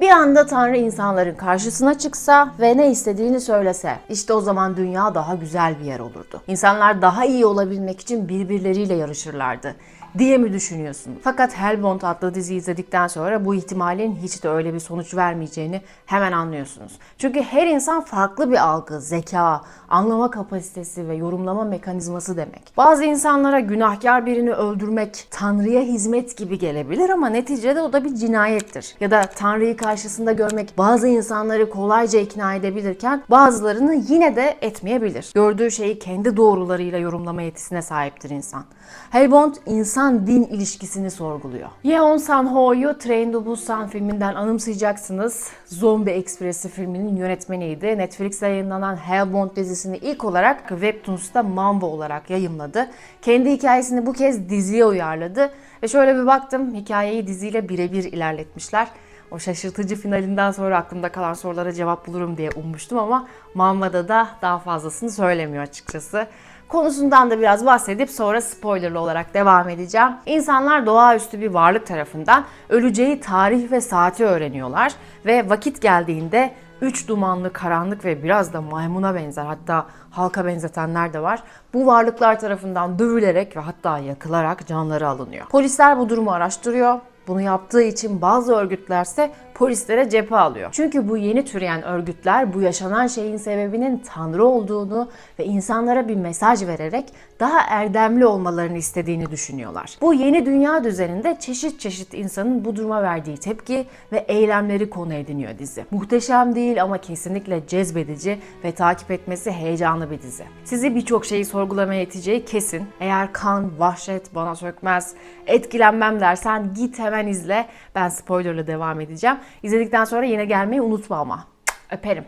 Bir anda Tanrı insanların karşısına çıksa ve ne istediğini söylese, işte o zaman dünya daha güzel bir yer olurdu. İnsanlar daha iyi olabilmek için birbirleriyle yarışırlardı diye mi düşünüyorsun? Fakat Hellbound adlı diziyi izledikten sonra bu ihtimalin hiç de öyle bir sonuç vermeyeceğini hemen anlıyorsunuz. Çünkü her insan farklı bir algı, zeka, anlama kapasitesi ve yorumlama mekanizması demek. Bazı insanlara günahkar birini öldürmek Tanrı'ya hizmet gibi gelebilir ama neticede o da bir cinayettir. Ya da Tanrı'yı karşısında görmek bazı insanları kolayca ikna edebilirken bazılarını yine de etmeyebilir. Gördüğü şeyi kendi doğrularıyla yorumlama yetisine sahiptir insan. Hellbound insan-din ilişkisini sorguluyor. Yeon San-ho'yu Train to Busan filminden anımsayacaksınız. Zombie Express'i filminin yönetmeniydi. Netflix'te yayınlanan Hellbound dizisini ilk olarak Webtoons'ta manga olarak yayımladı. Kendi hikayesini bu kez diziye uyarladı. Ve şöyle bir baktım, hikayeyi diziyle birebir ilerletmişler. O şaşırtıcı finalinden sonra aklımda kalan sorulara cevap bulurum diye ummuştum ama Manva'da da daha fazlasını söylemiyor açıkçası. Konusundan da biraz bahsedip sonra spoilerlı olarak devam edeceğim. İnsanlar doğaüstü bir varlık tarafından öleceği tarih ve saati öğreniyorlar ve vakit geldiğinde üç dumanlı, karanlık ve biraz da maymuna benzer hatta halka benzetenler de var. Bu varlıklar tarafından dövülerek ve hatta yakılarak canları alınıyor. Polisler bu durumu araştırıyor. Bunu yaptığı için bazı örgütlerse polislere cephe alıyor. Çünkü bu yeni türeyen örgütler bu yaşanan şeyin sebebinin Tanrı olduğunu ve insanlara bir mesaj vererek daha erdemli olmalarını istediğini düşünüyorlar. Bu yeni dünya düzeninde çeşit çeşit insanın bu duruma verdiği tepki ve eylemleri konu ediniyor dizi. Muhteşem değil ama kesinlikle cezbedici ve takip etmesi heyecanlı bir dizi. Sizi birçok şeyi sorgulamaya iteceği kesin. Eğer kan, vahşet bana sökmez, etkilenmem dersen git hemen izle. Ben spoilerla devam edeceğim. İzledikten sonra yine gelmeyi unutma ama. Öperim.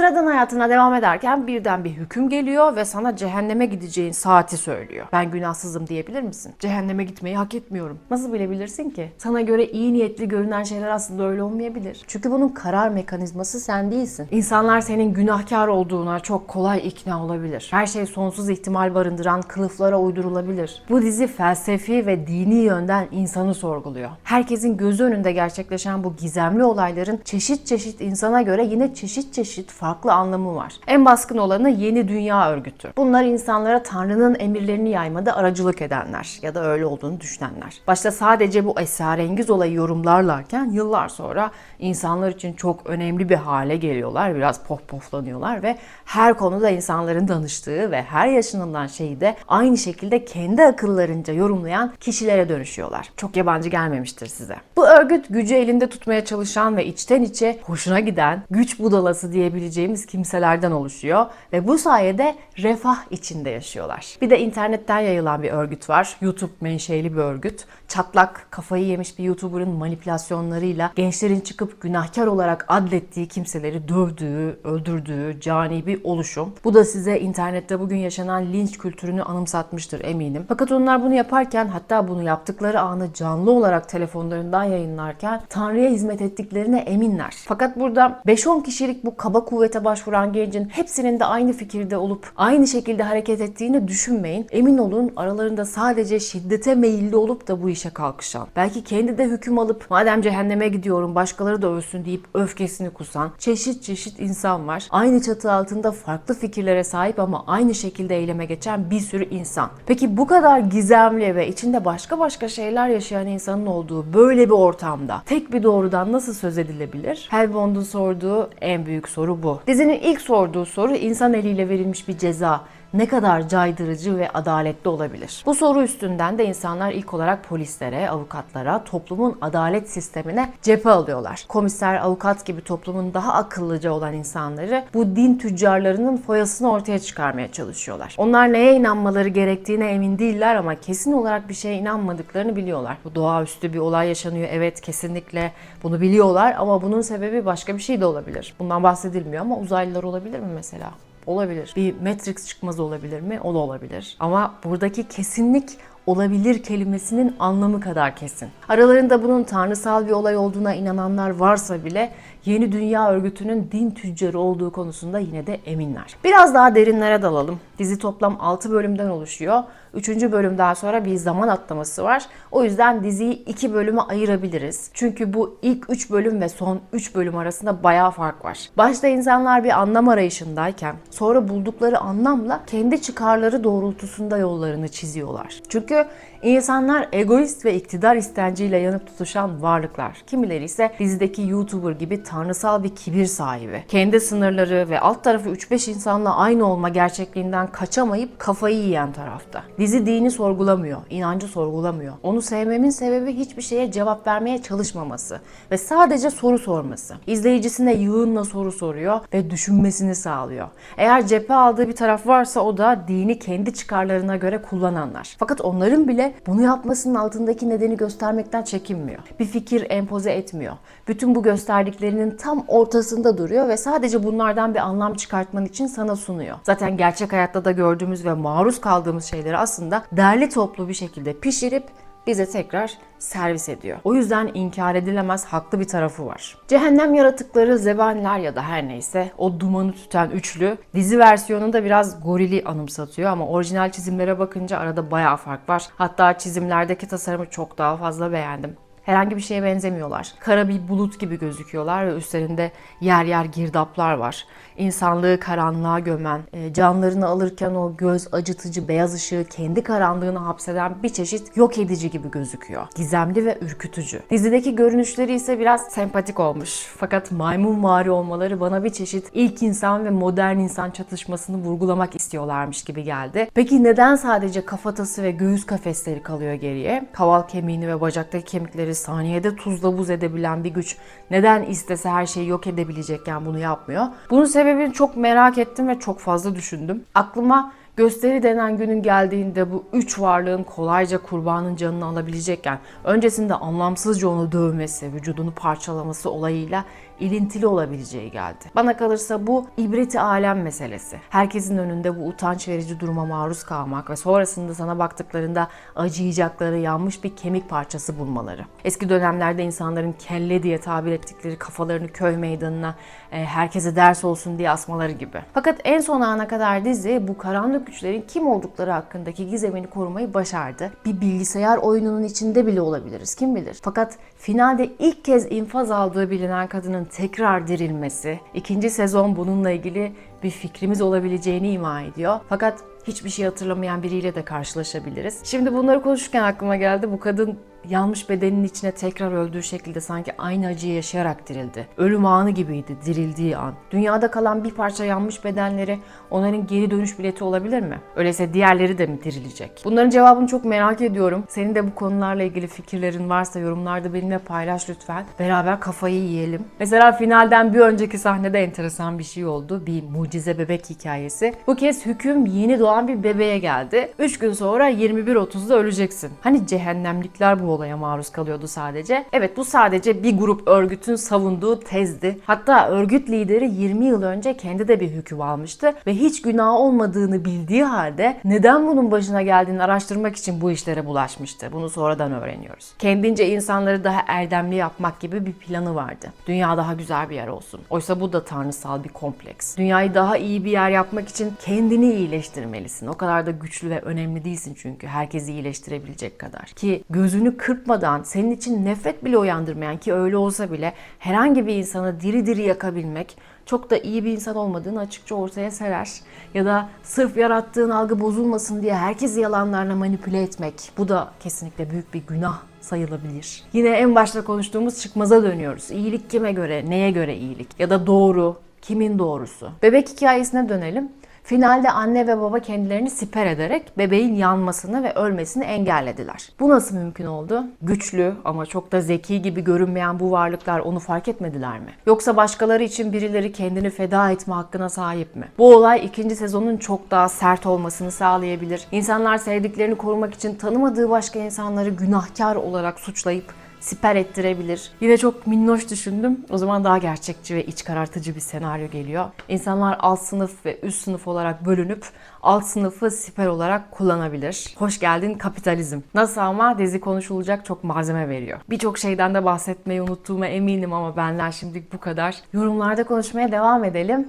Sıradan hayatına devam ederken birden bir hüküm geliyor ve sana cehenneme gideceğin saati söylüyor. Ben günahsızım diyebilir misin? Cehenneme gitmeyi hak etmiyorum. Nasıl bilebilirsin ki? Sana göre iyi niyetli görünen şeyler aslında öyle olmayabilir. Çünkü bunun karar mekanizması sen değilsin. İnsanlar senin günahkar olduğuna çok kolay ikna olabilir. Her şey sonsuz ihtimal barındıran kılıflara uydurulabilir. Bu dizi felsefi ve dini yönden insanı sorguluyor. Herkesin gözü önünde gerçekleşen bu gizemli olayların çeşit çeşit insana göre yine çeşit çeşit farklı anlamı var. En baskın olanı Yeni Dünya Örgütü. Bunlar insanlara Tanrı'nın emirlerini yaymada aracılık edenler ya da öyle olduğunu düşünenler. Başta sadece bu esrarengiz olayı yorumlarlarken yıllar sonra insanlar için çok önemli bir hale geliyorlar. Biraz pohpohlanıyorlar ve her konuda insanların danıştığı ve her yaşanılan şeyi de aynı şekilde kendi akıllarınca yorumlayan kişilere dönüşüyorlar. Çok yabancı gelmemiştir size. Bu örgüt gücü elinde tutmaya çalışan ve içten içe hoşuna giden güç budalası diyebileceğimiz kimselerden oluşuyor ve bu sayede refah içinde yaşıyorlar. Bir de internetten yayılan bir örgüt var. YouTube menşeli bir örgüt. Çatlak kafayı yemiş bir YouTuber'ın manipülasyonlarıyla gençlerin çıkıp günahkar olarak adlettiği kimseleri dövdüğü, öldürdüğü cani bir oluşum. Bu da size internette bugün yaşanan linç kültürünü anımsatmıştır eminim. Fakat onlar bunu yaparken hatta bunu yaptıkları anı canlı olarak telefonlarından yayınlarken Tanrı'ya hizmet ettiklerine eminler. Fakat burada 5-10 kişilik bu kaba kuvvete başvuran gencin hepsinin de aynı fikirde olup aynı şekilde hareket ettiğini düşünmeyin. Emin olun aralarında sadece şiddete meyilli olup da bu işe kalkışan, belki kendi de hüküm alıp madem cehenneme gidiyorum başkaları da ölsün deyip öfkesini kusan çeşit çeşit insan var. Aynı çatı altında farklı fikirlere sahip ama aynı şekilde eyleme geçen bir sürü insan. Peki bu kadar gizemli ve içinde başka başka şeyler yaşayan insanın olduğu böyle bir ortamda tek bir doğrudan nasıl söz edilebilir? Hellbound'un sorduğu en büyük soru bu. Dizinin ilk sorduğu soru insan eliyle verilmiş bir ceza ne kadar caydırıcı ve adaletli olabilir? Bu soru üstünden de insanlar ilk olarak polislere, avukatlara, toplumun adalet sistemine cephe alıyorlar. Komiser, avukat gibi toplumun daha akıllıca olan insanları bu din tüccarlarının foyasını ortaya çıkarmaya çalışıyorlar. Onlar neye inanmaları gerektiğine emin değiller ama kesin olarak bir şeye inanmadıklarını biliyorlar. Bu doğaüstü bir olay yaşanıyor evet kesinlikle bunu biliyorlar ama bunun sebebi başka bir şey de olabilir. Bundan bahsedilmiyor ama uzaylılar olabilir mi mesela? Olabilir. Bir Matrix çıkmazı olabilir mi? O da olabilir. Ama buradaki kesinlik olabilir kelimesinin anlamı kadar kesin. Aralarında bunun tanrısal bir olay olduğuna inananlar varsa bile Yeni Dünya Örgütü'nün din tüccarı olduğu konusunda yine de eminler. Biraz daha derinlere dalalım. Dizi toplam 6 bölümden oluşuyor. Üçüncü bölümden sonra bir zaman atlaması var. O yüzden diziyi iki bölüme ayırabiliriz. Çünkü bu ilk üç bölüm ve son üç bölüm arasında bayağı fark var. Başta insanlar bir anlam arayışındayken sonra buldukları anlamla kendi çıkarları doğrultusunda yollarını çiziyorlar. Çünkü insanlar egoist ve iktidar istenciyle yanıp tutuşan varlıklar. Kimileri ise dizideki YouTuber gibi tanrısal bir kibir sahibi. Kendi sınırları ve alt tarafı 3-5 insanla aynı olma gerçekliğinden kaçamayıp kafayı yiyen tarafta. Dizi dini sorgulamıyor, inancı sorgulamıyor. Onu sevmemin sebebi hiçbir şeye cevap vermeye çalışmaması ve sadece soru sorması. İzleyicisine yığınla soru soruyor ve düşünmesini sağlıyor. Eğer cephe aldığı bir taraf varsa o da dini kendi çıkarlarına göre kullananlar. Fakat onların bile bunu yapmasının altındaki nedeni göstermekten çekinmiyor. Bir fikir empoze etmiyor. Bütün bu gösterdiklerinin tam ortasında duruyor ve sadece bunlardan bir anlam çıkartman için sana sunuyor. Zaten gerçek hayatta da gördüğümüz ve maruz kaldığımız şeyleri aslında derli toplu bir şekilde pişirip bize tekrar servis ediyor. O yüzden inkar edilemez haklı bir tarafı var. Cehennem yaratıkları, zebaniler ya da her neyse o dumanı tüten üçlü dizi versiyonunda biraz gorili anımsatıyor ama orijinal çizimlere bakınca arada bayağı fark var. Hatta çizimlerdeki tasarımı çok daha fazla beğendim. Herhangi bir şeye benzemiyorlar. Kara bir bulut gibi gözüküyorlar ve üstlerinde yer yer girdaplar var. İnsanlığı karanlığa gömen, e, canlarını alırken o göz acıtıcı beyaz ışığı kendi karanlığını hapseden bir çeşit yok edici gibi gözüküyor. Gizemli ve ürkütücü. Dizideki görünüşleri ise biraz sempatik olmuş. Fakat maymunvari olmaları bana bir çeşit ilk insan ve modern insan çatışmasını vurgulamak istiyorlarmış gibi geldi. Peki neden sadece kafatası ve göğüs kafesleri kalıyor geriye? Kaval kemiğini ve bacaktaki kemikleri saniyede tuzla buz edebilen bir güç neden istese her şeyi yok edebilecekken bunu yapmıyor? Bunun sebebini çok merak ettim ve çok fazla düşündüm. Aklıma gösteri denen günün geldiğinde bu üç varlığın kolayca kurbanın canını alabilecekken öncesinde anlamsızca onu dövmesi, vücudunu parçalaması olayıyla ilintili olabileceği geldi. Bana kalırsa bu ibreti alem meselesi. Herkesin önünde bu utanç verici duruma maruz kalmak ve sonrasında sana baktıklarında acıyacakları yanmış bir kemik parçası bulmaları. Eski dönemlerde insanların kelle diye tabir ettikleri kafalarını köy meydanına e, herkese ders olsun diye asmaları gibi. Fakat en son ana kadar dizi bu karanlık güçlerin kim oldukları hakkındaki gizemini korumayı başardı. Bir bilgisayar oyununun içinde bile olabiliriz kim bilir. Fakat finalde ilk kez infaz aldığı bilinen kadının tekrar dirilmesi, ikinci sezon bununla ilgili bir fikrimiz olabileceğini ima ediyor. Fakat hiçbir şey hatırlamayan biriyle de karşılaşabiliriz. Şimdi bunları konuşurken aklıma geldi bu kadın yanmış bedenin içine tekrar öldüğü şekilde sanki aynı acıyı yaşayarak dirildi. Ölüm anı gibiydi dirildiği an. Dünyada kalan bir parça yanmış bedenleri onların geri dönüş bileti olabilir mi? Öyleyse diğerleri de mi dirilecek? Bunların cevabını çok merak ediyorum. Senin de bu konularla ilgili fikirlerin varsa yorumlarda benimle paylaş lütfen. Beraber kafayı yiyelim. Mesela finalden bir önceki sahnede enteresan bir şey oldu. Bir mucize bebek hikayesi. Bu kez hüküm yeni doğan bir bebeğe geldi. 3 gün sonra 21.30'da öleceksin. Hani cehennemlikler bu olaya maruz kalıyordu sadece. Evet bu sadece bir grup örgütün savunduğu tezdi. Hatta örgüt lideri 20 yıl önce kendi de bir hüküm almıştı ve hiç günah olmadığını bildiği halde neden bunun başına geldiğini araştırmak için bu işlere bulaşmıştı. Bunu sonradan öğreniyoruz. Kendince insanları daha erdemli yapmak gibi bir planı vardı. Dünya daha güzel bir yer olsun. Oysa bu da tanrısal bir kompleks. Dünyayı daha iyi bir yer yapmak için kendini iyileştirmelisin. O kadar da güçlü ve önemli değilsin çünkü herkesi iyileştirebilecek kadar. Ki gözünü kırpmadan, senin için nefret bile uyandırmayan ki öyle olsa bile herhangi bir insanı diri diri yakabilmek çok da iyi bir insan olmadığını açıkça ortaya serer. Ya da sırf yarattığın algı bozulmasın diye herkesi yalanlarla manipüle etmek. Bu da kesinlikle büyük bir günah sayılabilir. Yine en başta konuştuğumuz çıkmaza dönüyoruz. İyilik kime göre, neye göre iyilik? Ya da doğru, kimin doğrusu? Bebek hikayesine dönelim. Finalde anne ve baba kendilerini siper ederek bebeğin yanmasını ve ölmesini engellediler. Bu nasıl mümkün oldu? Güçlü ama çok da zeki gibi görünmeyen bu varlıklar onu fark etmediler mi? Yoksa başkaları için birileri kendini feda etme hakkına sahip mi? Bu olay ikinci sezonun çok daha sert olmasını sağlayabilir. İnsanlar sevdiklerini korumak için tanımadığı başka insanları günahkar olarak suçlayıp siper ettirebilir. Yine çok minnoş düşündüm. O zaman daha gerçekçi ve iç karartıcı bir senaryo geliyor. İnsanlar alt sınıf ve üst sınıf olarak bölünüp alt sınıfı siper olarak kullanabilir. Hoş geldin kapitalizm. Nasıl ama dizi konuşulacak çok malzeme veriyor. Birçok şeyden de bahsetmeyi unuttuğuma eminim ama benden şimdilik bu kadar. Yorumlarda konuşmaya devam edelim.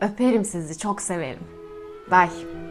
Öperim sizi. Çok severim. Bye.